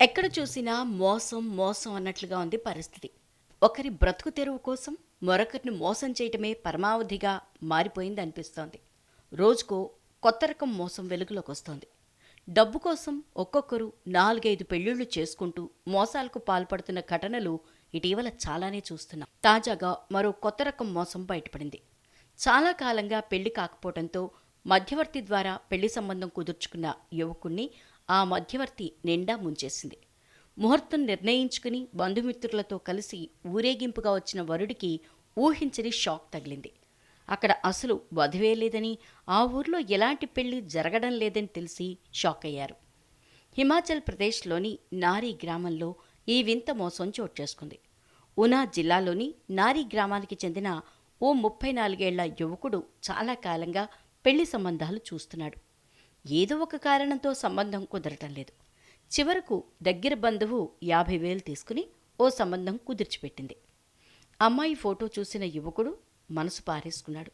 ఎక్కడ చూసినా మోసం మోసం అన్నట్లుగా ఉంది పరిస్థితి. ఒకరి బ్రతుకు తెరువు కోసం మరొకరిని మోసం చేయటమే పరమావధిగా మారిపోయింది అనిపిస్తోంది. రోజుకో కొత్త రకం మోసం వెలుగులోకి వస్తోంది. డబ్బు కోసం ఒక్కొక్కరు నాలుగైదు పెళ్ళిళ్ళు చేసుకుంటూ మోసాలకు పాల్పడుతున్న ఘటనలు ఇటీవల చాలానే చూస్తున్నాం. తాజాగా మరో కొత్త రకం మోసం బయటపడింది. చాలా కాలంగా పెళ్ళి కాకపోవడంతో మధ్యవర్తి ద్వారా పెళ్ళి సంబంధం కుదుర్చుకున్న యువకుణ్ణి ఆ మధ్యవర్తి నిండా ముంచేసింది. ముహూర్తం నిర్ణయించుకుని బంధుమిత్రులతో కలిసి ఊరేగింపుగా వచ్చిన వరుడికి ఊహించని షాక్ తగిలింది. అక్కడ అసలు వధువే లేదని ఆ ఊర్లో ఎలాంటి పెళ్ళి జరగడం లేదని తెలిసి షాక్ అయ్యారు. హిమాచల్ ప్రదేశ్లోని నారీ గ్రామంలో ఈ వింత మోసం చోటు చేసుకుంది. ఉనా జిల్లాలోని నారీ గ్రామానికి చెందిన ఓ ముప్పై నాలుగేళ్ళ యువకుడు చాలా కాలంగా పెళ్ళి సంబంధాలు చూస్తున్నాడు. ఏదో ఒక కారణంతో సంబంధం కుదరటం లేదు. చివరకు దగ్గర బంధువు యాభై వేలు తీసుకుని ఓ సంబంధం కుదిర్చిపెట్టింది. అమ్మాయి ఫోటో చూసిన యువకుడు మనసు పారేసుకున్నాడు.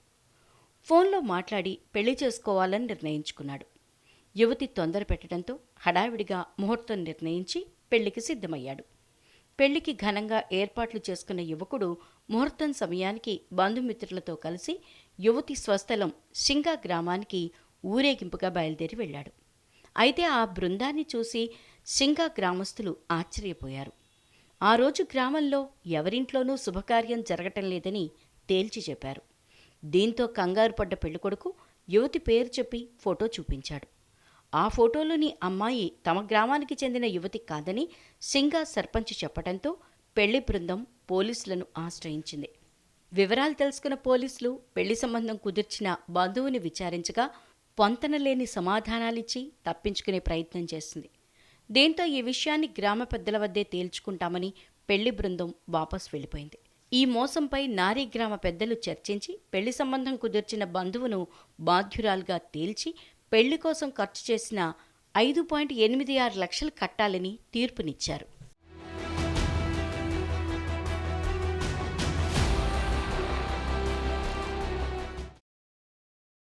ఫోన్లో మాట్లాడి పెళ్ళి చేసుకోవాలని నిర్ణయించుకున్నాడు. యువతి తొందర పెట్టడంతో హడావిడిగా ముహూర్తం నిర్ణయించి పెళ్ళికి సిద్ధమయ్యాడు. పెళ్ళికి ఘనంగా ఏర్పాట్లు చేసుకున్న యువకుడు ముహూర్తం సమయానికి బంధుమిత్రులతో కలిసి యువతి స్వస్థలం సింగా గ్రామానికి ఊరేగింపుగా బయలుదేరి వెళ్ళాడు. అయితే ఆ బృందాన్ని చూసి సింగా గ్రామస్తులు ఆశ్చర్యపోయారు. ఆ రోజు గ్రామంలో ఎవరింట్లోనూ శుభకార్యం జరగటం లేదని తేల్చి చెప్పారు. దీంతో కంగారు పడ్డ పెళ్ళికొడుకు యువతి పేరు చెప్పి ఫోటో చూపించాడు. ఆ ఫోటోలోని అమ్మాయి తమ గ్రామానికి చెందిన యువతి కాదని సింగా సర్పంచ్ చెప్పడంతో పెళ్ళి బృందం పోలీసులను ఆశ్రయించింది. వివరాలు తెలుసుకున్న పోలీసులు పెళ్ళి సంబంధం కుదిర్చిన బంధువుని విచారించగా పొంతనలేని సమాధానాలిచ్చి తప్పించుకునే ప్రయత్నం చేసింది దీంతో ఈ విషయాన్ని గ్రామ పెద్దల వద్దే తేల్చుకుంటామని పెళ్ళి బృందం వాపస్ వెళ్ళిపోయింది. ఈ మోసంపై నారీ గ్రామ పెద్దలు చర్చించి పెళ్ళి సంబంధం కుదిర్చిన బంధువును బాధ్యురాలుగా తేల్చి పెళ్ళి కోసం ఖర్చు చేసిన ఐదు పాయింట్ ఎనిమిది ఆరు లక్షలు కట్టాలని తీర్పునిచ్చారు.